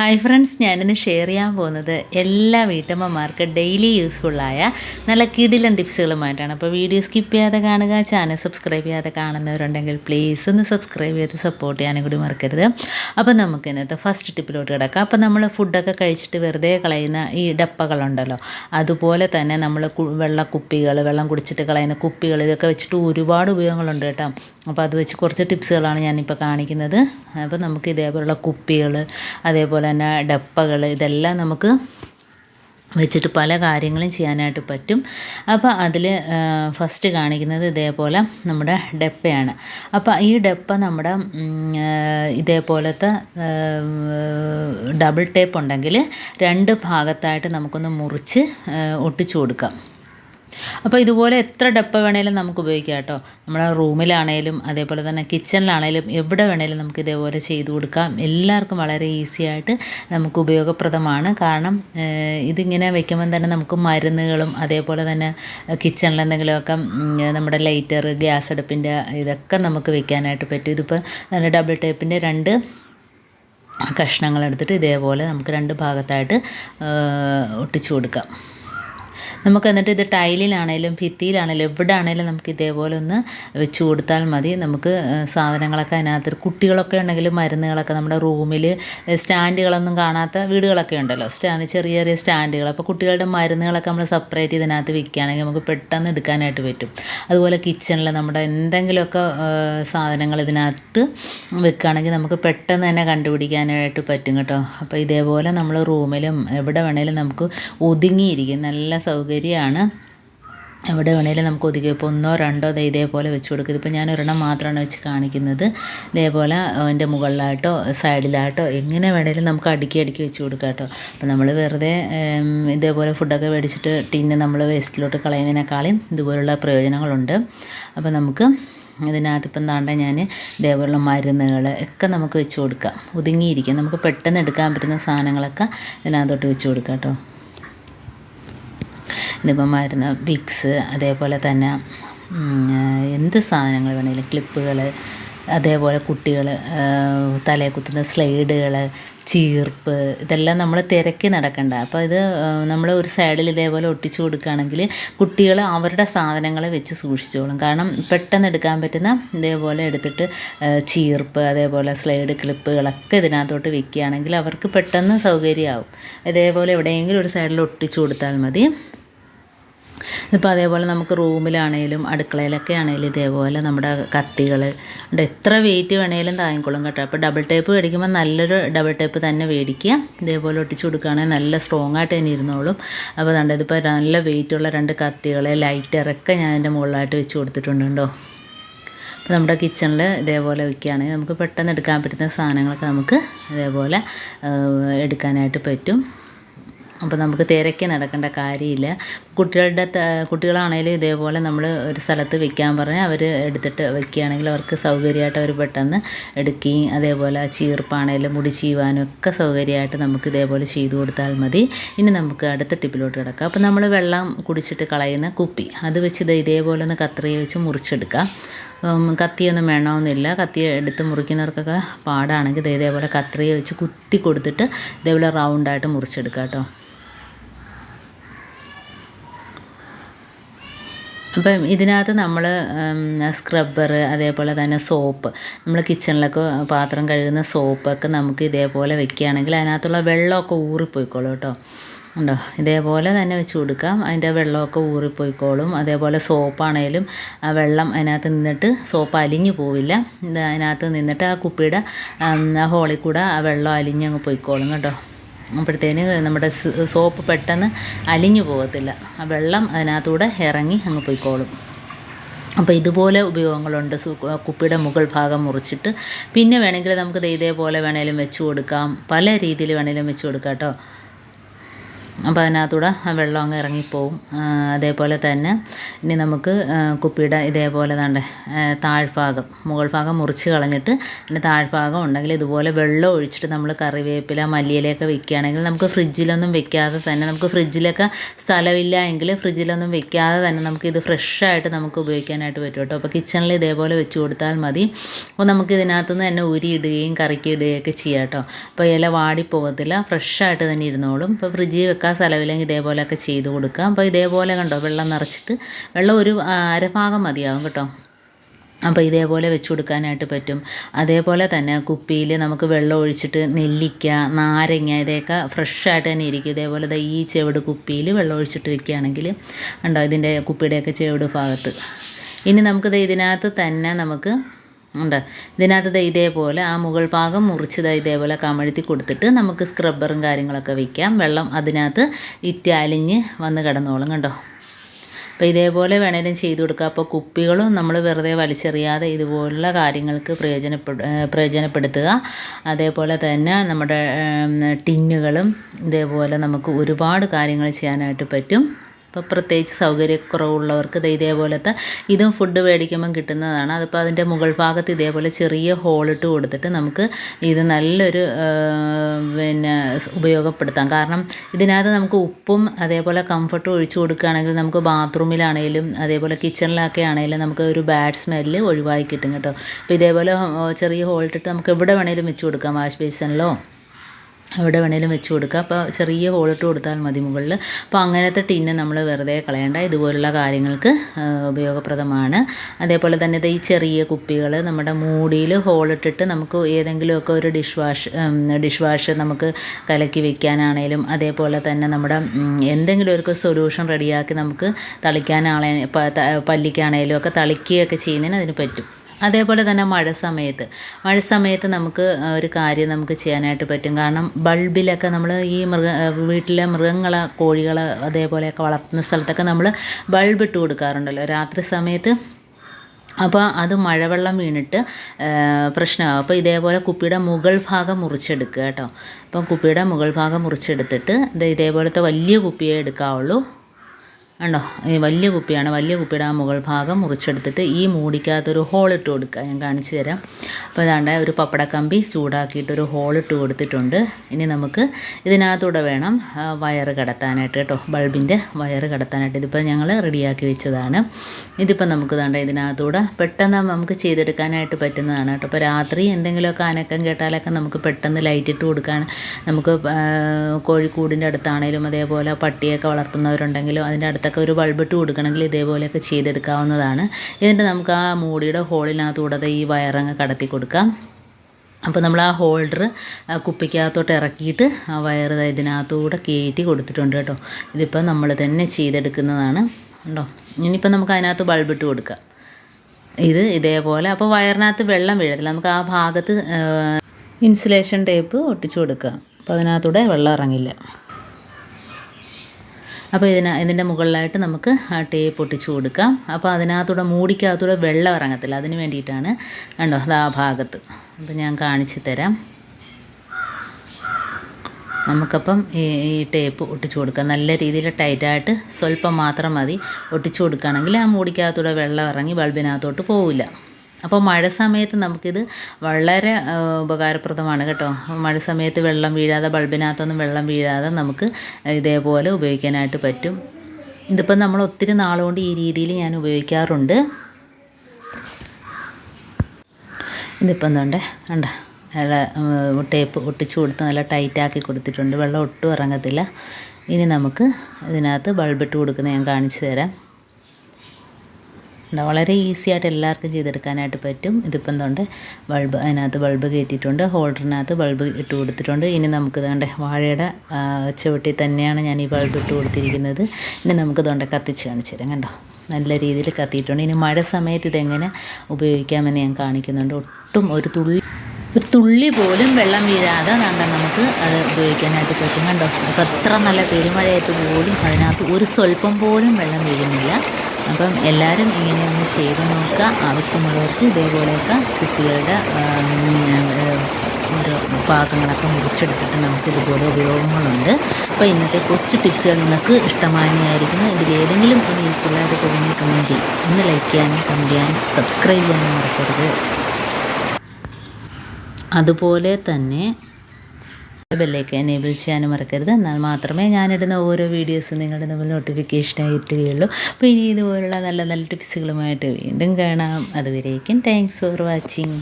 Hi friends ഞാനിന്ന് share ചെയ്യാൻ പോകുന്നത് എല്ലാ വീട്ടമ്മമാർക്ക് ഡെയിലി യൂസ്ഫുള്ളായ നല്ല കിടിലൻ ടിപ്സുകളുമായിട്ടാണ് അപ്പോൾ വീഡിയോ സ്കിപ്പ് ചെയ്യാതെ കാണുക ചാനൽ സബ്സ്ക്രൈബ് ചെയ്യാതെ കാണുന്നവരുണ്ടെങ്കിൽ പ്ലീസ് ഒന്ന് സബ്സ്ക്രൈബ് ചെയ്ത് സപ്പോർട്ട് ചെയ്യാനും കൂടി മറക്കരുത്. അപ്പോൾ നമുക്ക് ഇന്നത്തെ ഫസ്റ്റ് ടിപ്പിലോട്ട് കിടക്കാം. അപ്പോൾ നമ്മൾ ഫുഡൊക്കെ കഴിച്ചിട്ട് വെറുതെ കളയുന്ന ഈ ഡപ്പകളുണ്ടല്ലോ. അതുപോലെ തന്നെ നമ്മൾ വെള്ള കുപ്പികൾ വെള്ളം കുടിച്ചിട്ട് കളയുന്ന കുപ്പികൾ ഇതൊക്കെ വെച്ചിട്ട് ഒരുപാട് ഉപയോഗങ്ങളുണ്ട് കേട്ടോ. അപ്പോൾ അത് വെച്ച് കുറച്ച് ടിപ്സുകളാണ് ഞാനിപ്പോൾ കാണിക്കുന്നത്. അപ്പോൾ നമുക്ക് ഇതേപോലുള്ള കുപ്പികൾ അതേപോലെ തന്നെ ഡപ്പകൾ ഇതെല്ലാം നമുക്ക് വെച്ചിട്ട് പല കാര്യങ്ങളും ചെയ്യാനായിട്ട് പറ്റും. അപ്പോൾ അതിൽ ഫസ്റ്റ് കാണിക്കുന്നത് ഇതേപോലെ നമ്മുടെ ഡപ്പയാണ്. അപ്പോൾ ഈ ഡപ്പ നമ്മുടെ ഇതേപോലത്തെ ഡബിൾ ടേപ്പ് ഉണ്ടെങ്കിൽ രണ്ട് ഭാഗത്തായിട്ട് നമുക്കൊന്ന് മുറിച്ച് ഒട്ടിച്ചു കൊടുക്കാം. അപ്പോൾ ഇതുപോലെ എത്ര ഡപ്പ വേണേലും നമുക്ക് ഉപയോഗിക്കാം കേട്ടോ. നമ്മുടെ റൂമിലാണേലും അതേപോലെ തന്നെ കിച്ചണിലാണേലും എവിടെ വേണേലും നമുക്ക് ഇതേപോലെ ചെയ്തു കൊടുക്കാം. എല്ലാവർക്കും വളരെ ഈസി ആയിട്ട് നമുക്ക് ഉപയോഗപ്രദമാണ്. കാരണം ഇതിങ്ങനെ വെക്കുമ്പം തന്നെ നമുക്ക് മരുന്നുകളും അതേപോലെ തന്നെ കിച്ചണിൽ എന്തെങ്കിലുമൊക്കെ നമ്മുടെ ലൈറ്റർ ഗ്യാസ് അടുപ്പിന്റെ ഇതൊക്കെ നമുക്ക് വെക്കാനായിട്ട് പറ്റും. ഇതിപ്പോൾ ഡബിൾ ടേപ്പിന്റെ രണ്ട് കഷ്ണങ്ങൾ എടുത്തിട്ട് ഇതേപോലെ നമുക്ക് രണ്ട് ഭാഗത്തായിട്ട് ഒട്ടിച്ചു കൊടുക്കാം. നമുക്ക് എന്നിട്ട് ഇത് ടൈലിലാണേലും ഭിത്തിയിലാണേലും എവിടെ ആണേലും നമുക്ക് ഇതേപോലെ ഒന്ന് വെച്ച് കൊടുത്താൽ മതി. നമുക്ക് സാധനങ്ങളൊക്കെ അതിനകത്ത് കുട്ടികളൊക്കെ ഉണ്ടെങ്കിൽ മരുന്നുകളൊക്കെ നമ്മുടെ റൂമിൽ സ്റ്റാൻഡുകളൊന്നും കാണാത്ത വീടുകളൊക്കെ ഉണ്ടല്ലോ. സ്റ്റാൻഡ് ചെറിയ ചെറിയ സ്റ്റാൻഡുകൾ. അപ്പോൾ കുട്ടികളുടെ മരുന്നുകളൊക്കെ നമ്മൾ സെപ്പറേറ്റ് ഇതിനകത്ത് വിൽക്കുകയാണെങ്കിൽ നമുക്ക് പെട്ടെന്ന് എടുക്കാനായിട്ട് പറ്റും. അതുപോലെ കിച്ചണിൽ നമ്മുടെ എന്തെങ്കിലുമൊക്കെ സാധനങ്ങൾ ഇതിനകത്ത് വെക്കുകയാണെങ്കിൽ നമുക്ക് പെട്ടെന്ന് തന്നെ കണ്ടുപിടിക്കാനായിട്ട് പറ്റും കേട്ടോ. അപ്പോൾ ഇതേപോലെ നമ്മൾ റൂമിലും എവിടെ വേണേലും നമുക്ക് ഒതുങ്ങിയിരിക്കും. നല്ല സൗകര്യം സൗകര്യമാണ് എവിടെ വേണേലും നമുക്ക് ഒതുക്കി ഇപ്പോൾ ഒന്നോ രണ്ടോ ഇതേപോലെ വെച്ച് കൊടുക്കും. ഇതിപ്പോൾ ഞാൻ ഒരെണ്ണം മാത്രമാണ് വെച്ച് കാണിക്കുന്നത്. ഇതേപോലെ അതിന്റെ മുകളിലായിട്ടോ സൈഡിലായിട്ടോ എങ്ങനെ വേണേലും നമുക്ക് അടുക്കി അടുക്കി വെച്ച് കൊടുക്കാം കേട്ടോ. അപ്പോൾ നമ്മൾ വെറുതെ ഇതേപോലെ ഫുഡൊക്കെ മേടിച്ചിട്ട് ടീനെ നമ്മൾ വേസ്റ്റിലോട്ട് കളയുന്നതിനേക്കാളും ഇതുപോലുള്ള പ്രയോജനങ്ങളുണ്ട്. അപ്പോൾ നമുക്ക് ഇതിനകത്ത് ഇപ്പം താണ്ട ഞാൻ ഇതേപോലുള്ള മരുന്നുകൾ ഒക്കെ നമുക്ക് വെച്ച് കൊടുക്കാം. ഒതുങ്ങിയിരിക്കും. നമുക്ക് പെട്ടെന്ന് എടുക്കാൻ പറ്റുന്ന സാധനങ്ങളൊക്കെ ഇതിനകത്തോട്ട് വെച്ച് കൊടുക്കാം കേട്ടോ. ഇതിപ്പം മരുന്ന് വിക്സ് അതേപോലെ തന്നെ എന്ത് സാധനങ്ങൾ വേണമെങ്കിലും ക്ലിപ്പുകൾ അതേപോലെ കുട്ടികൾ തലയിൽ കുത്തുന്ന സ്ലൈഡുകൾ ചീർപ്പ് ഇതെല്ലാം നമ്മൾ തിരക്കി നടക്കണ്ട. അപ്പോൾ ഇത് നമ്മൾ ഒരു സൈഡിൽ ഇതേപോലെ ഒട്ടിച്ചു കൊടുക്കുകയാണെങ്കിൽ കുട്ടികൾ അവരുടെ സാധനങ്ങൾ വെച്ച് സൂക്ഷിച്ചോളും. കാരണം പെട്ടെന്ന് എടുക്കാൻ പറ്റുന്ന ഇതേപോലെ എടുത്തിട്ട് ചീർപ്പ് അതേപോലെ സ്ലൈഡ് ക്ലിപ്പുകളൊക്കെ ഇതിനകത്തോട്ട് വെക്കുകയാണെങ്കിൽ അവർക്ക് പെട്ടെന്ന് സൗകര്യമാവും. ഇതേപോലെ എവിടെയെങ്കിലും ഒരു സൈഡിൽ ഒട്ടിച്ചു കൊടുത്താൽ മതി. ഇപ്പോൾ അതേപോലെ നമുക്ക് റൂമിലാണേലും അടുക്കളയിലൊക്കെ ആണേലും ഇതേപോലെ നമ്മുടെ കത്തികൾ ഉണ്ട് എത്ര വെയിറ്റ് വേണേലും താങ്ങിക്കൊള്ളും കേട്ടോ. അപ്പോൾ ഡബിൾ ടേപ്പ് മേടിക്കുമ്പോൾ നല്ലൊരു ഡബിൾ ടേപ്പ് തന്നെ മേടിക്കുക. ഇതേപോലെ ഒട്ടിച്ചു കൊടുക്കുകയാണെങ്കിൽ നല്ല സ്ട്രോങ് ആയിട്ട് തന്നെ ഇരുന്നോളും. അപ്പോൾ അതുകൊണ്ട് ഇതിപ്പോൾ നല്ല വെയിറ്റുള്ള രണ്ട് കത്തികൾ ലൈറ്ററൊക്കെ ഞാൻ എന്റെ മുകളിലായിട്ട് വെച്ച് കൊടുത്തിട്ടുണ്ട് കേട്ടോ അപ്പോൾ നമ്മുടെ കിച്ചണിൽ ഇതേപോലെ വയ്ക്കുകയാണെങ്കിൽ നമുക്ക് പെട്ടെന്ന് എടുക്കാൻ പറ്റുന്ന സാധനങ്ങളൊക്കെ നമുക്ക് ഇതേപോലെ എടുക്കാനായിട്ട് പറ്റും. അപ്പോൾ നമുക്ക് തിരക്കി നടക്കേണ്ട കാര്യമില്ല. കുട്ടികളുടെ കുട്ടികളാണെങ്കിലും ഇതേപോലെ നമ്മൾ ഒരു സ്ഥലത്ത് വെക്കാൻ പറഞ്ഞാൽ അവർ എടുത്തിട്ട് വെക്കുകയാണെങ്കിൽ അവർക്ക് സൗകര്യമായിട്ട് അവർ പെട്ടെന്ന് എടുക്കുകയും അതേപോലെ ചീർപ്പാണെങ്കിലും മുടി ചീവാനും ഒക്കെ സൗകര്യമായിട്ട് നമുക്ക് ഇതേപോലെ ചെയ്തു കൊടുത്താൽ മതി. ഇനി നമുക്ക് അടുത്ത ടിപ്പിലോട്ട് കിടക്കാം. അപ്പോൾ നമ്മൾ വെള്ളം കുടിച്ചിട്ട് കളയുന്ന കുപ്പി. അത് വെച്ച് ഇത് ഇതേപോലെ ഒന്ന് കത്രിക വെച്ച് മുറിച്ചെടുക്കാം. കത്തിയൊന്നും വേണമെന്നില്ല കത്തി എടുത്ത് മുറിക്കുന്നവർക്കൊക്കെ പാടാണെങ്കിൽ ഇതേപോലെ കത്രിയെ വെച്ച് കുത്തി കൊടുത്തിട്ട് ഇതേപോലെ റൗണ്ടായിട്ട് മുറിച്ചെടുക്കാം കേട്ടോ. അപ്പം ഇതിനകത്ത് നമ്മൾ സ്ക്രബ്ബർ അതേപോലെ തന്നെ സോപ്പ് നമ്മൾ കിച്ചണിലൊക്കെ പാത്രം കഴുകുന്ന സോപ്പൊക്കെ നമുക്ക് ഇതേപോലെ വെക്കുകയാണെങ്കിൽ അതിനകത്തുള്ള വെള്ളമൊക്കെ ഊറിപ്പോയിക്കോളും കേട്ടോ. ഉണ്ടോ? ഇതേപോലെ തന്നെ വെച്ച് കൊടുക്കാം. അതിന്റെ വെള്ളമൊക്കെ ഊറിപ്പോയിക്കോളും. അതേപോലെ സോപ്പാണേലും ആ വെള്ളം അതിനകത്ത് നിന്നിട്ട് സോപ്പ് അലിഞ്ഞു പോവില്ല. അതിനകത്ത് നിന്നിട്ട് ആ കുപ്പിയുടെ ഹോളിൽ കൂടെ ആ വെള്ളം അലിഞ്ഞങ്ങ് പോയിക്കോളും കേട്ടോ. അപ്പോഴത്തേന് നമ്മുടെ സോപ്പ് പെട്ടെന്ന് അലിഞ്ഞു പോകത്തില്ല. ആ വെള്ളം അതിനകത്തൂടെ ഇറങ്ങി അങ്ങ് പോയിക്കോളും. അപ്പോൾ ഇതുപോലെ ഉപയോഗങ്ങളുണ്ട്. കുപ്പിയുടെ മുകൾ ഭാഗം മുറിച്ചിട്ട്. പിന്നെ വേണമെങ്കിൽ നമുക്ക് ഇതേപോലെ വേണേലും വെച്ച് കൊടുക്കാം. പല രീതിയിൽ വേണേലും വെച്ച് കൊടുക്കാം കേട്ടോ. അപ്പോൾ അതിനകത്തൂടെ വെള്ളം അങ്ങ് ഇറങ്ങിപ്പോവും. അതേപോലെ തന്നെ ഇനി നമുക്ക് കുപ്പിയുടെ ഇതേപോലെ തന്നെ താഴ്ഭാഗം മുകൾ ഭാഗം മുറിച്ച് കളഞ്ഞിട്ട് പിന്നെ താഴ്ഭാഗം ഉണ്ടെങ്കിൽ ഇതുപോലെ വെള്ളം ഒഴിച്ചിട്ട് നമ്മൾ കറിവേപ്പില മല്ലിയിലൊക്കെ വെക്കുകയാണെങ്കിൽ നമുക്ക് ഫ്രിഡ്ജിലൊന്നും വെക്കാതെ തന്നെ നമുക്ക് ഫ്രിഡ്ജിലൊക്കെ സ്ഥലമില്ല എങ്കിൽ ഫ്രിഡ്ജിലൊന്നും വെക്കാതെ തന്നെ നമുക്ക് ഇത് ഫ്രഷായിട്ട് നമുക്ക് ഉപയോഗിക്കാനായിട്ട് പറ്റും കേട്ടോ. അപ്പോൾ കിച്ചണിൽ ഇതേപോലെ വെച്ച് കൊടുത്താൽ മതി. അപ്പോൾ നമുക്ക് ഇതിനകത്തുനിന്ന് തന്നെ ഉരിയിടുകയും കറിക്ക് ഇടുകയൊക്കെ ചെയ്യാം കേട്ടോ. അപ്പോൾ ഇല വാടിപ്പോകത്തില്ല ഫ്രഷായിട്ട് തന്നെ ഇരുന്നോളും. ഇപ്പോൾ ഫ്രിഡ്ജിൽ വെക്കാൻ സ്ഥലമില്ലെങ്കിൽ ഇതേപോലെയൊക്കെ ചെയ്ത് കൊടുക്കുക. അപ്പോൾ ഇതേപോലെ കണ്ടോ വെള്ളം നിറച്ചിട്ട് വെള്ളം ഒരു ആ, അരഭാഗം മതിയാവും കേട്ടോ. അപ്പോൾ ഇതേപോലെ വെച്ച് കൊടുക്കാനായിട്ട് പറ്റും. അതേപോലെ തന്നെ കുപ്പിയിൽ നമുക്ക് വെള്ളം ഒഴിച്ചിട്ട് നെല്ലിക്ക നാരങ്ങ ഇതൊക്കെ ഫ്രഷായിട്ട് തന്നെ ഇരിക്കും. ഇതേപോലെ ഈ ചെവിട് കുപ്പിയിൽ വെള്ളം ഒഴിച്ചിട്ട് വെക്കുകയാണെങ്കിൽ ഉണ്ടോ ഇതിന്റെ കുപ്പിയുടെയൊക്കെ ചെവിട് ഭാഗത്ത്. ഇനി നമുക്കിത് ഇതിനകത്ത് തന്നെ നമുക്ക് ഉണ്ട്. ഇതിനകത്ത് ഇതേപോലെ ആ മുകൾ ഭാഗം മുറിച്ച് ദ ഇതേപോലെ കമഴ്ത്തി കൊടുത്തിട്ട് നമുക്ക് സ്ക്രബ്ബറും കാര്യങ്ങളൊക്കെ വയ്ക്കാം വെള്ളം അതിനകത്ത് ഇറ്റാലിഞ്ഞ് വന്ന് കിടന്നോളും കണ്ടോ? അപ്പോൾ ഇതേപോലെ വേണേലും ചെയ്തു കൊടുക്കുക അപ്പോൾ കുപ്പികളും നമ്മൾ വെറുതെ വലിച്ചെറിയാതെ ഇതുപോലുള്ള കാര്യങ്ങൾക്ക് പ്രയോജനപ്പെടു പ്രയോജനപ്പെടുത്തുക. അതേപോലെ തന്നെ നമ്മുടെ ടിന്നുകളും ഇതേപോലെ നമുക്ക് ഒരുപാട് കാര്യങ്ങൾ ചെയ്യാനായിട്ട് പറ്റും. ഇപ്പോൾ പ്രത്യേകിച്ച് സൗകര്യക്കുറവുള്ളവർക്ക് ഇത് ഇതേപോലത്തെ ഇതും ഫുഡ് മേടിക്കുമ്പം കിട്ടുന്നതാണ്. അതിപ്പോൾ അതിന്റെ മുകൾ ഭാഗത്ത് ഇതേപോലെ ചെറിയ ഹോളിട്ട് കൊടുത്തിട്ട് നമുക്ക് ഇത് നല്ലൊരു പിന്നെ ഉപയോഗപ്പെടുത്താം. കാരണം ഇതിനകത്ത് നമുക്ക് ഉപ്പും അതേപോലെ കംഫർട്ടും ഒഴിച്ചു കൊടുക്കുകയാണെങ്കിൽ നമുക്ക് ബാത്റൂമിലാണെങ്കിലും അതേപോലെ കിച്ചണിലൊക്കെ ആണെങ്കിലും നമുക്ക് ഒരു ബാഡ് സ്മെല്ല് ഒഴിവാക്കി കിട്ടും കേട്ടോ. അപ്പോൾ ഇതേപോലെ ചെറിയ ഹോളിട്ടിട്ട് നമുക്ക് എവിടെ വേണേലും വെച്ച് കൊടുക്കാം വാഷ് ബേസിനിലോ എവിടെ വേണേലും വെച്ച് കൊടുക്കുക. അപ്പോൾ ചെറിയ ഹോളിട്ട് കൊടുത്താൽ മതി മുകളിൽ അപ്പോൾ അങ്ങനത്തെ ടിന്ന് നമ്മൾ വെറുതെ കളയണ്ട. ഇതുപോലുള്ള കാര്യങ്ങൾക്ക് ഉപയോഗപ്രദമാണ്. അതേപോലെ തന്നെ ഈ ചെറിയ കുപ്പികൾ നമ്മുടെ മൂടിയിൽ ഹോളിട്ടിട്ട് നമുക്ക് ഏതെങ്കിലുമൊക്കെ ഒരു ഡിഷ് വാഷ് ഡിഷ് വാഷ് നമുക്ക് കലക്കി വെക്കാനാണേലും അതേപോലെ തന്നെ നമ്മുടെ എന്തെങ്കിലും ഒരു സൊല്യൂഷൻ റെഡിയാക്കി നമുക്ക് തളിക്കാനാണേ പല്ലിക്കാണേലും ഒക്കെ തളിക്കുകയൊക്കെ ചെയ്യുന്നതിന് അതിന് പറ്റും. അതേപോലെ തന്നെ മഴ സമയത്ത്. മഴ സമയത്ത് നമുക്ക് ഒരു കാര്യം നമുക്ക് ചെയ്യാനായിട്ട് പറ്റും. കാരണം ബൾബിലൊക്കെ നമ്മൾ ഈ മൃഗ വീട്ടിലെ മൃഗങ്ങളെ കോഴികളെ അതേപോലെയൊക്കെ വളർത്തുന്ന സ്ഥലത്തൊക്കെ നമ്മൾ ബൾബ് ഇട്ട് കൊടുക്കാറുണ്ടല്ലോ. രാത്രി സമയത്ത് അപ്പോൾ അത് മഴവെള്ളം വീണിട്ട് പ്രശ്നമാകും അപ്പോൾ ഇതേപോലെ കുപ്പിയുടെ മുകൾ ഭാഗം മുറിച്ചെടുക്കുക കേട്ടോ. അപ്പം കുപ്പിയുടെ മുകൾ ഭാഗം മുറിച്ചെടുത്തിട്ട് ഇത് ഇതേപോലത്തെ വലിയ കുപ്പിയെ എടുക്കാവുള്ളൂ. കണ്ടോ? ഈ വലിയ കുപ്പിയാണ്. വലിയ കുപ്പിയുടെ ആ മുകൾ ഭാഗം മുറിച്ചെടുത്തിട്ട് ഈ മൂടിക്കകത്തൊരു ഹോൾ ഇട്ട് കൊടുക്കുക. ഞാൻ കാണിച്ചു തരാം. അപ്പോൾ ഇതാണ്ട് ഒരു പപ്പടക്കമ്പി ചൂടാക്കിയിട്ട് ഒരു ഹോൾ ഇട്ട് കൊടുത്തിട്ടുണ്ട്. ഇനി നമുക്ക് ഇതിനകത്തൂടെ വേണം വയറ് കടത്താനായിട്ട് കേട്ടോ. ബൾബിന്റെ വയറ് കടത്താനായിട്ട്. ഇതിപ്പോൾ ഞങ്ങൾ റെഡിയാക്കി വെച്ചതാണ്. ഇതിപ്പോൾ നമുക്ക് ഇതാണ്ട് ഇതിനകത്തൂടെ പെട്ടെന്ന് നമുക്ക് ചെയ്തെടുക്കാനായിട്ട് പറ്റുന്നതാണ് കേട്ടോ. ഇപ്പോൾ രാത്രി എന്തെങ്കിലുമൊക്കെ അനക്കം കേട്ടാലൊക്കെ നമുക്ക് പെട്ടെന്ന് ലൈറ്റ് ഇട്ട് കൊടുക്കാൻ നമുക്ക് കോഴിക്കൂടിന്റെ അടുത്താണേലും അതേപോലെ പട്ടിയൊക്കെ വളർത്തുന്നവരുണ്ടെങ്കിലും അതിന്റെ അടുത്തൊക്കെ ഒരു ബൾബിട്ട് കൊടുക്കണമെങ്കിൽ ഇതേപോലെയൊക്കെ ചെയ്തെടുക്കാവുന്നതാണ്. എന്നിട്ട് നമുക്ക് ആ മൂടിയുടെ ഹോളിനകത്തൂടെ ഈ വയറങ്ങ് കടത്തി കൊടുക്കാം. അപ്പോൾ നമ്മൾ ആ ഹോൾഡർ കുപ്പിക്കകത്തോട്ട് ഇറക്കിയിട്ട് ആ വയർ ഇതിനകത്തൂടെ കയറ്റി കൊടുത്തിട്ടുണ്ട് കേട്ടോ. ഇതിപ്പോൾ നമ്മൾ തന്നെ ചെയ്തെടുക്കുന്നതാണ്. ഉണ്ടോ ഇനിയിപ്പോൾ നമുക്ക് അതിനകത്ത് ബൾബിട്ട് കൊടുക്കാം. ഇത് ഇതേപോലെ അപ്പോൾ വയറിനകത്ത് വെള്ളം വീഴത്തില്ല. നമുക്ക് ആ ഭാഗത്ത് ഇൻസുലേഷൻ ടേപ്പ് ഒട്ടിച്ചു കൊടുക്കുക അപ്പോൾ അതിനകത്തൂടെ വെള്ളം ഇറങ്ങില്ല. അപ്പോൾ ഇതിന് ഇതിന്റെ മുകളിലായിട്ട് നമുക്ക് ആ ടേപ്പ് പൊട്ടിച്ചു കൊടുക്കാം. അപ്പോൾ അതിനകത്തൂടെ മൂടിക്കകത്തൂടെ വെള്ളം ഇറങ്ങത്തില്ല. അതിന് വേണ്ടിയിട്ടാണ് കണ്ടോ അത് ആ ഭാഗത്ത്. അപ്പോൾ ഞാൻ കാണിച്ചു തരാം. നമുക്കപ്പം ഈ ടേപ്പ് ഒട്ടിച്ചു കൊടുക്കാം. നല്ല രീതിയിൽ ടൈറ്റായിട്ട് സ്വല്പം മാത്രം മതി. ഒട്ടിച്ചു കൊടുക്കുകയാണെങ്കിൽ ആ മൂടിക്കകത്തൂടെ വെള്ളം ഇറങ്ങി ബൾബിനകത്തോട്ട് പോവില്ല. അപ്പോൾ മഴ സമയത്ത് നമുക്കിത് വളരെ ഉപകാരപ്രദമാണ് കേട്ടോ. മഴ സമയത്ത് വെള്ളം വീഴാതെ ബൾബിനകത്തൊന്നും വെള്ളം വീഴാതെ നമുക്ക് ഇതേപോലെ ഉപയോഗിക്കാനായിട്ട് പറ്റും. ഇതിപ്പം നമ്മൾ ഒത്തിരി നാളുകൊണ്ട് ഈ രീതിയിൽ ഞാൻ ഉപയോഗിക്കാറുണ്ട്. ഇതിപ്പം എന്തുണ്ടേ കണ്ട? നല്ല ടേപ്പ് ഒട്ടിച്ചു കൊടുത്ത് നല്ല ടൈറ്റാക്കി കൊടുത്തിട്ടുണ്ട്. വെള്ളം ഒട്ടും ഇറങ്ങത്തില്ല. ഇനി നമുക്ക് ഇതിനകത്ത് ബൾബിട്ട് കൊടുക്കുന്നത് ഞാൻ കാണിച്ചു തരാം. വളരെ ഈസി ആയിട്ട് എല്ലാവർക്കും ചെയ്തെടുക്കാനായിട്ട് പറ്റും. ഇതിപ്പം എന്തുകൊണ്ട് ബൾബ് അതിനകത്ത് ബൾബ് കയറ്റിയിട്ടുണ്ട് ഹോൾഡറിനകത്ത് ബൾബ് ഇട്ട് കൊടുത്തിട്ടുണ്ട്. ഇനി നമുക്ക് ഇതുകൊണ്ട് വാഴയുടെ ചുവട്ടിൽ തന്നെയാണ് ഞാൻ ഈ ബൾബ് ഇട്ട് കൊടുത്തിരിക്കുന്നത്. ഇനി നമുക്ക് ഇതുകൊണ്ട് കത്തിച്ച് കാണിച്ചു തരാം കണ്ടോ? നല്ല രീതിയിൽ കത്തിയിട്ടുണ്ട്. ഇനി മഴ സമയത്ത് ഇതെങ്ങനെ ഉപയോഗിക്കാമെന്ന് ഞാൻ കാണിക്കുന്നുണ്ട്. ഒട്ടും ഒരു തുള്ളി ഒരു തുള്ളി പോലും വെള്ളം വീഴാതെ കണ്ട നമുക്ക് അത് ഉപയോഗിക്കാനായിട്ട് പറ്റും കണ്ടോ? അപ്പോൾ എത്ര നല്ല പെരുമഴയായിട്ട് പോലും അതിനകത്ത് ഒരു സ്വല്പം പോലും വെള്ളം വീഴുന്നില്ല. അപ്പം എല്ലാവരും ഇങ്ങനെ ഒന്ന് ചെയ്ത് നോക്കുക. ആവശ്യമുള്ളവർക്ക് ഇതേപോലെയൊക്കെ കുട്ടികളുടെ ഓരോ പാകങ്ങളൊക്കെ മുറിച്ചെടുത്തിട്ട് നമുക്ക് ഇതുപോലെ ഉപയോഗങ്ങളുണ്ട്. അപ്പോൾ ഇന്നത്തെ കൊച്ചു ടിപ്സുകൾ നിങ്ങൾക്ക് ഇഷ്ടമായിരിക്കുന്നു ഇതിലേതെങ്കിലും ഒന്ന് യൂസ്ഫുള്ളായിട്ട് തോന്നിയിട്ടുണ്ടെങ്കിൽ ഒന്ന് ലൈക്ക് ചെയ്യാനും കമന്റ് ചെയ്യാനും സബ്സ്ക്രൈബ് ചെയ്യാനും മറക്കരുത്. അതുപോലെ തന്നെ ബെല്ലേക്ക് എനേബിൾ ചെയ്യാനും മറക്കരുത്. എന്നാൽ മാത്രമേ ഞാനിടുന്ന ഓരോ വീഡിയോസും നിങ്ങളുടെ മുമ്പിൽ നോട്ടിഫിക്കേഷനായി എത്തുകയുള്ളൂ അപ്പോൾ ഇനി ഇതുപോലുള്ള നല്ല നല്ല ടിപ്സുകളുമായിട്ട് വീണ്ടും കാണാം. അതുവരേക്കും താങ്ക്സ് ഫോർ വാച്ചിങ്